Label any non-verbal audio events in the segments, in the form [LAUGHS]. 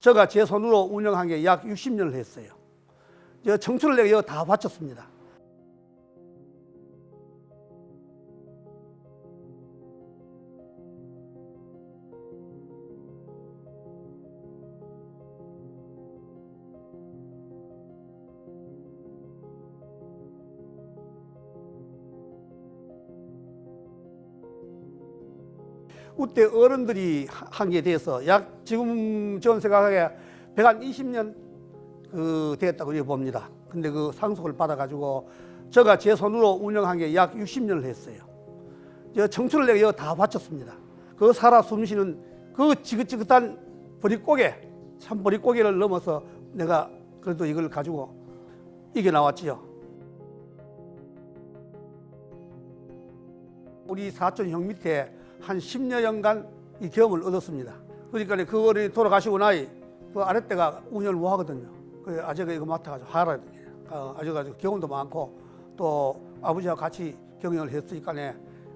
제가 제 손으로 운영한 게 약 60년을 했어요. 저 청춘을 내가 다 바쳤습니다. 그때 어른들이 한 게 돼서 약 지금 전 생각하기에 120년 그 이렇게 봅니다. 근데 그 상속을 받아가지고 제가 제 손으로 운영한 게 약 60년을 했어요. 저 청춘을 내가 다 바쳤습니다. 그 살아 숨쉬는 그 지긋지긋한 버릿고개, 참 버릿고개를 넘어서 내가 그래도 이걸 가지고 이겨 나왔지요. 우리 사촌 형 밑에 한 10여년간 이 경험을 얻었습니다. 그러니까 그거를 돌아가시고 나이 그 아랫대가 운영을 못 하거든요. 그 아재가 이거 맡아가지고 하라. 어, 아재가 경험도 많고 또 아버지와 같이 경영을 했으니까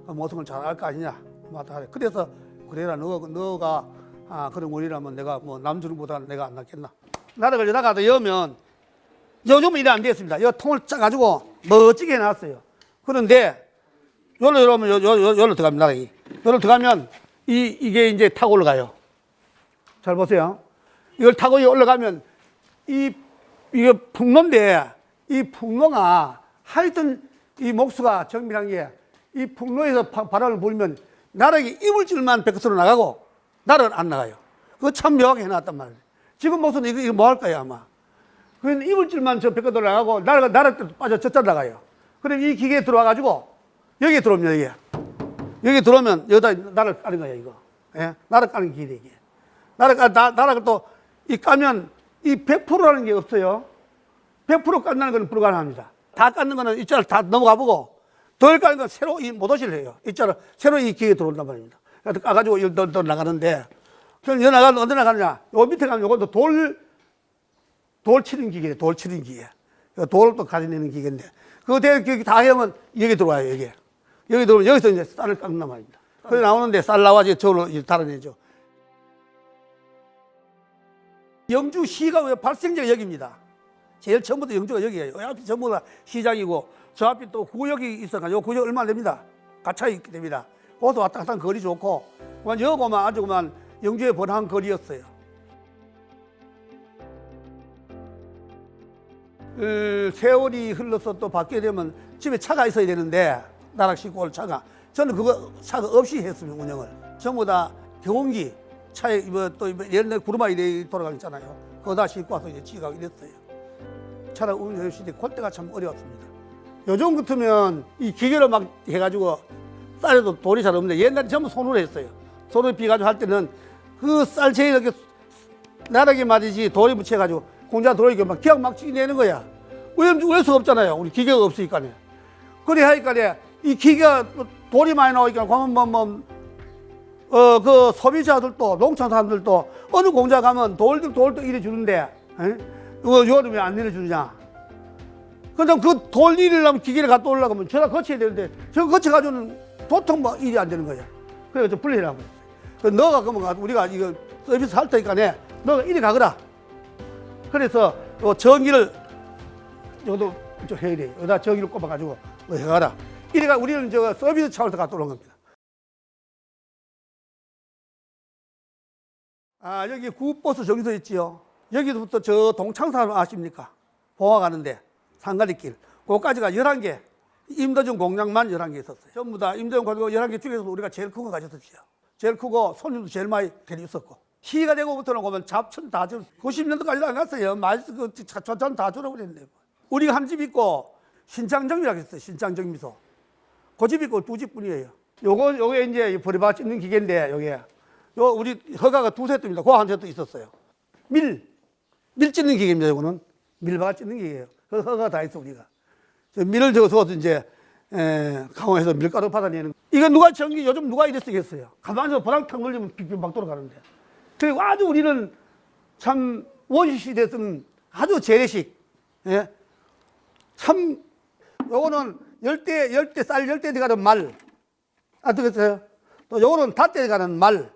모든 걸잘알 거 아니냐. 맡아 하래. 그래서 그래라 너, 너가 아, 그런 원이라면 내가 뭐 남주는보다 내가 안 낫겠나. 나락을 여다가도 여면 요즘은 이래 안 됐습니다. 이 통을 짜가지고 멋지게 해놨어요. 그런데 요로 요러면 요, 요, 요, 요로 들어갑니다. 나락 이. 요로 들어가면 이, 이게 이제 타고 올라가요. 잘 보세요. 이걸 타고 올라가면 이, 이게 풍로인데 이 풍로가 하여튼 이 목수가 정밀한 게 이 풍로에서 바, 바람을 불면 나락이 이물질만 백끝으로 나가고 나락은 안 나가요. 그거 참 묘하게 해놨단 말이에요. 지금 목수는 이거, 이거 뭐 할 거야 아마. 그건 이물질만 저 백끝으로 나가고 나락, 나락 빠져 저짜 나가요. 그럼 이 기계에 들어와가지고 여기에 들어오면 여기에. 여기 들어오면 여기다 나를 까는 거야 이거. 예? 나를 까는 기계 이게. 나를 까 나, 나락을 또이 까면 이 100%라는 게 없어요. 100% 깐다는 건 불가능합니다. 다 깎는 거는 이 자를 다 넘어가 보고 덜 까는 건 새로 이 모도실을 해요. 이 자를 새로 이 기계에 들어온단 말입니다. 그래서 까가지고 또, 또 나가는데 그럼 여 나가는 어디 나가느냐? 요 밑에 가면 요것도 돌, 돌 치는 기계예요. 돌 치는 기계. 돌을 또 가져내는 기계인데 그거 대- 그다 하면 여기 들어와요. 여기. 여기 들어오면 여기서 이제 쌀을 깎는단 말입니다. 그래 나오는데 쌀 나와지 저로 달아내죠. 영주시가 왜 발생지가 여기입니다. 제일 처음부터 영주가 여기예요. 이 앞이 전부 다 시장이고 저 앞이 또 구역이 있어가지고 요 구역 얼마 안 됩니다. 갇혀 있게 됩니다. 거기서 왔다 갔다 거리 좋고 그만 여고만 아주 그만 영주의 번화한 거리였어요. 그 세월이 흘러서 또 바뀌게 되면 집에 차가 있어야 되는데 나락 싣고 올 차가 저는 그거 차가 없이 했으면 운영을 전부 다 경운기 차에 뭐또 옛날 구르마 이래 돌아가잖아요 그거 다 싣고 와서 이제 지가 이랬어요 차를 수 있는데 그때가 참 어려웠습니다 요즘 같으면 이 기계로 막 해가지고 쌀에도 돌이 잘 없는데 옛날에 전부 손으로 했어요 손으로 비가지고 할 때는 그 쌀채에 이렇게 나락에 말이지 돌이 묻혀가지고 공자 돌이게 막 기억 막 찍내는 거야. 왜냐면 왜수 없잖아요. 우리 기계가 없으니까네. 그래 하니까네 이 기계가 또 돌이 많이 나오니까 그러면 뭐, 뭐, 어, 그 소비자들도 농촌 사람들도 어느 공장 가면 돌도 돌도 이래 주는데, 에? 이거 여름에 안 내려 주느냐. 그럼 그돌 일이려면 기계를 갖다 올라가면 저다 거쳐야 되는데 저거 거쳐가지고는 도통 뭐 일이 안 되는 거야. 그래서 좀 분리라고 했어요. 그 너가 그러면 우리가 이거 서비스 할 테니까 네 너가 이리 가거라. 그래서 요 전기를 여기도 좀 해야 돼. 여기다 전기를 꼽아가지고 뭐 해가라. 이래가 우리는 저 서비스 차원에서 갖다 오는 겁니다. 아 여기 구버스 정류소 있지요. 여기부터 저 동창산 아십니까? 봉화 가는데 상가리길. 그까지가 11개. 임도중 공장만 11개 있었어요. 전부 다 임도중 공장 11개 중에서 우리가 제일 큰 거 가졌었죠. 제일 크고 손님도 제일 많이 데리고 있었고. 시가 되고부터는 보면 잡천 다 줄, 90년도까지도 안 갔어요. 마이스 그 저천 다 줄어버렸는데. 우리가 한집 있고 신창정미라고 했어요. 신창정미소. 그집 있고 두 집뿐이에요. 요거 요게 이제 버리바 찍는 기계인데 요게 요 우리 허가가 두 세트입니다. 그한 세트 있었어요. 밀, 밀 찢는 기계입니다. 요거는 밀바가 찢는 기계예요. 그 허가 다 있어 우리가. 저 밀을 저어서 이제 에, 강화해서 밀가루 받아내는. 이거 누가 전기 요즘 누가 이래 쓰겠어요. 가만히 보랑탕 걸리면 빙빙 막 돌아가는데. 그리고 아주 우리는 참 원시시대에서는 아주 재래식, 예? 참, 요거는 열대, 열대, 쌀 열대 들어가는 말. 아시겠어요? 또 요거는 닷대 들어가는 말.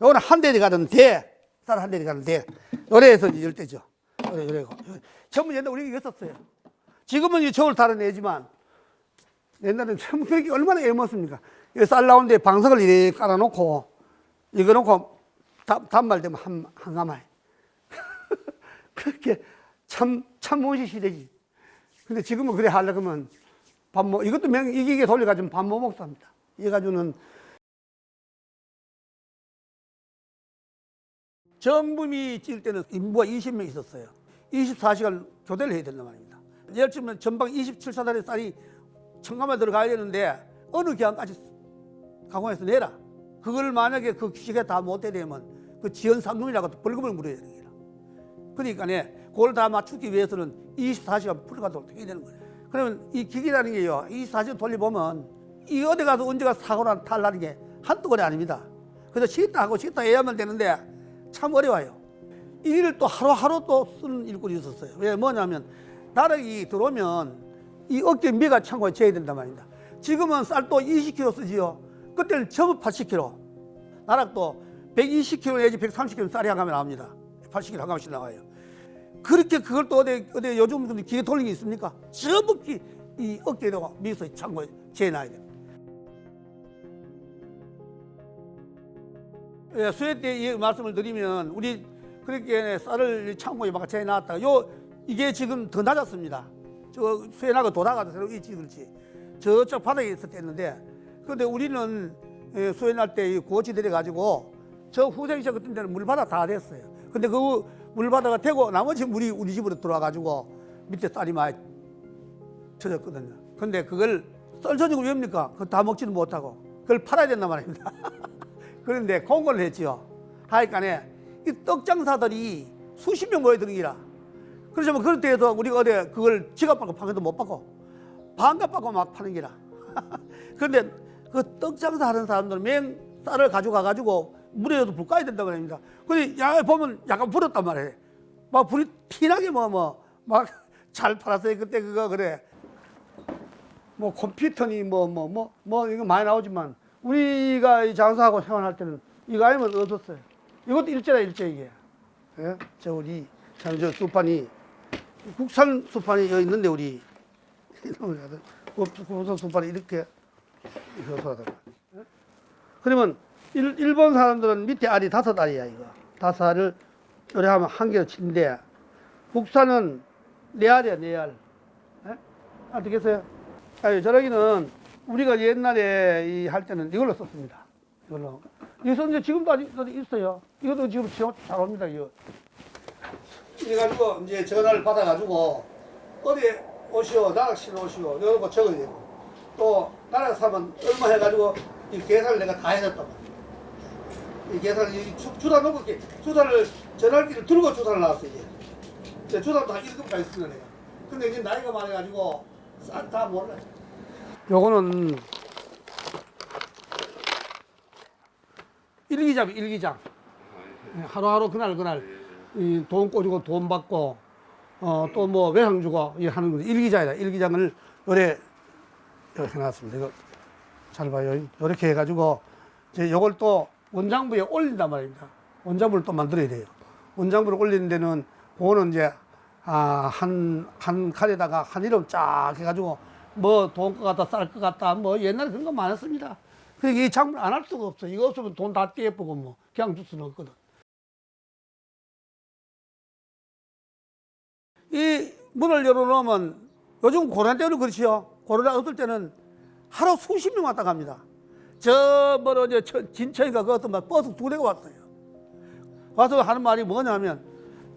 요거는 한대 들어가는 대. 쌀 한 대리 가는데 요래에서 이제 열대죠. 요래 요래고 전부 옛날 우리 이거 썼어요. 지금은 이 저울 달아내지만 옛날에는 참 그게 얼마나 애먹습니까? 쌀 나오는데 방석을 이렇게 깔아놓고 이거 놓고 다- 단말 되면 한, 한가마에 [LAUGHS] 그렇게 참, 참 무시 시대지. 근데 지금은 그래 하려면 밥 먹, 이것도 명, 이기게 돌려가지고 밥 못 먹습니다. 이 가지고는 정부미 찔 때는 인부가 20명 있었어요. 24시간 교대를 해야 된단 말입니다. 예를 들면 전방 27사단의 쌀이 청감에 들어가야 되는데 어느 기한까지 가공해서 내라. 그걸 만약에 그 시기에 다 못해 되면 그 지연 상금이라고 벌금을 물어야 되는 거야. 그러니까 네, 그걸 다 맞추기 위해서는 24시간 풀가도록 해야 되는 거예요. 그러면 이 기기라는 게요, 24시간 돌려보면 이 어디 가서 언제가 사고나 탈나는 게 한두 번이 아닙니다. 그래서 쉬었다 하고 쉬었다 해야만 되는데 참 어려워요. 이 일을 또 하루하루 또 쓰는 일꾼이 있었어요. 왜 뭐냐면 나락이 들어오면 이 어깨 미가 창고에 재야 된단 말입니다. 지금은 쌀도 20kg 쓰지요. 그때는 전부 80kg. 나락도 120kg 내지 130kg 쌀이 한 가면 나옵니다. 80kg 한 가면씩 나와요. 그렇게 그걸 또 어디 어디 요즘 기계 돌리는 게 있습니까? 전부 기, 이 어깨에다가 미서 창고에 재놔야 돼요. 예, 수해 때이 말씀을 드리면 우리 그렇게 쌀을 창고에 막 재놨다. 요 이게 지금 더 낮았습니다. 저 수해나가 돌아가도 새로 있지 그렇지. 저쪽 바닥에 있었댔는데 근데 우리는 예, 수해 날때 고치 들여 가지고 저 후생시 같은 데는 물바다 다 됐어요. 근데 그 물바다가 되고 나머지 물이 우리 집으로 들어와 가지고 밑에 쌀이 많이 젖었거든요. 근데 그걸 썰쳐주고 왜입니까? 그거 다 먹지도 못하고 그걸 팔아야 된단 말입니다. [LAUGHS] 그런데 공고를 했지요. 하여간에 이 떡장사들이 수십 명 모여드는 기라. 뭐 그럴 때에도 우리가 어디 그걸 지갑 받고 파면도 못 받고 반값 받고 막 파는 기라. [LAUGHS] 그런데 그 떡장사 하는 사람들은 맹 쌀을 가져가 가지고 물에도 불 까야 된다고 합니다. 근데 야 보면 약간 불었단 말이에요. 막 불이 피나게 뭐 뭐 막 잘 팔았어요. 그때 그거 그래. 뭐 컴퓨터니 뭐 뭐 뭐 뭐 이거 많이 나오지만 우리가 이 장사하고 생활할 때는 이거 아니면 얻었어요. 이것도 일제다 일제 이게. 예? 저 우리 참 저 수판이 국산 수판이 여기 있는데 우리 [LAUGHS] 국산 수판이 이렇게. 예? 그러면 일, 일본 사람들은 밑에 알이 다섯 알이야 이거 다섯 알을 요리하면 한 개로 친데 국산은 네 알이야 네 알. 예? 어떻겠어요? 아니, 저러기는 우리가 옛날에 이 할 때는 이걸로 썼습니다. 이걸로. 이거 이제 지금도 아직 있어요. 이것도 지금 잘- 잘 옵니다, 이거. 이래가지고 이제 전화를 받아가지고 어디 오시오, 나락시로 오시오, 거 적어야 되고. 또 나락 사면 얼마 해가지고 이 계산을 내가 다 말이야. 이 계산을 이 주- 주다 놓고 이렇게 주다를 전화기를 들고 주다를 나왔어 이제. 이제 주다도 한 1급까지 쓰는 애가. 근데 이제 나이가 많아가지고 싹다 몰라요. 요거는 일기장, 일기장. 예, 하루하루 그날 그날 이돈 꽂고 돈 받고 어, 또 뭐 외상 주고 이 하는 거 일기장이다. 일기장을 요래 해놨습니다. 이거 잘 봐요. 이렇게 해가지고 이제 요걸 또 원장부에 올린단 말입니다. 원장부를 또 만들어야 돼요. 원장부를 올리는 데는 그거는 이제 아, 한, 한 칸에다가 한 이름 쫙 해가지고 뭐 돈 것 같다, 쌀 것 같다, 뭐 옛날에 그런 거 많았습니다. 그러니까 이 작물 안 할 수가 없어. 이거 없으면 돈 다 떼어보고 뭐 그냥 줄 수는 없거든. 이 문을 열어놓으면 요즘 코로나 때는 그렇지요. 코로나 어떨 때는 하루 수십 명 왔다 갑니다. 저 뭐로 이제 저- 진천인가 그 어떤 막 버스 두 대가 왔어요. 와서 하는 말이 뭐냐면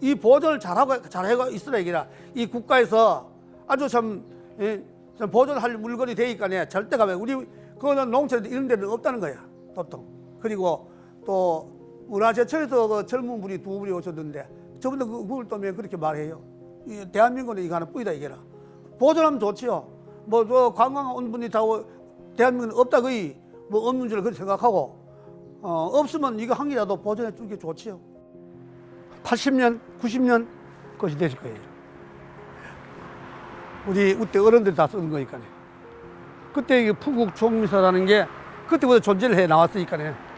이 보존을 잘하고 잘하고 있으라 얘기라. 이 국가에서 아주 참, 예, 좀 보존할 물건이 되니까 네, 절대 가면 우리 그거는 농촌에 이런 데는 없다는 거야. 보통. 그리고 또 문화재청에서 그 젊은 분이 두 분이 오셨는데 저분들 그- 그걸 또왜 그렇게 말해요. 이 대한민국은 이거 하나 뿌이다 이게라. 보존하면 좋지요. 뭐 저 관광 온 분이 다 오- 대한민국은 없다 거의 뭐 없는 줄 그렇게 생각하고 어, 없으면 이거 한 개라도 보존해 주는 게 좋지요. 80년, 90년 것이 되실 거예요. 우리 그때 어른들이 다 쓰는 거니까요. 그때 이게 풍국 종미사라는 게 그때부터 존재를 해 나왔으니까요.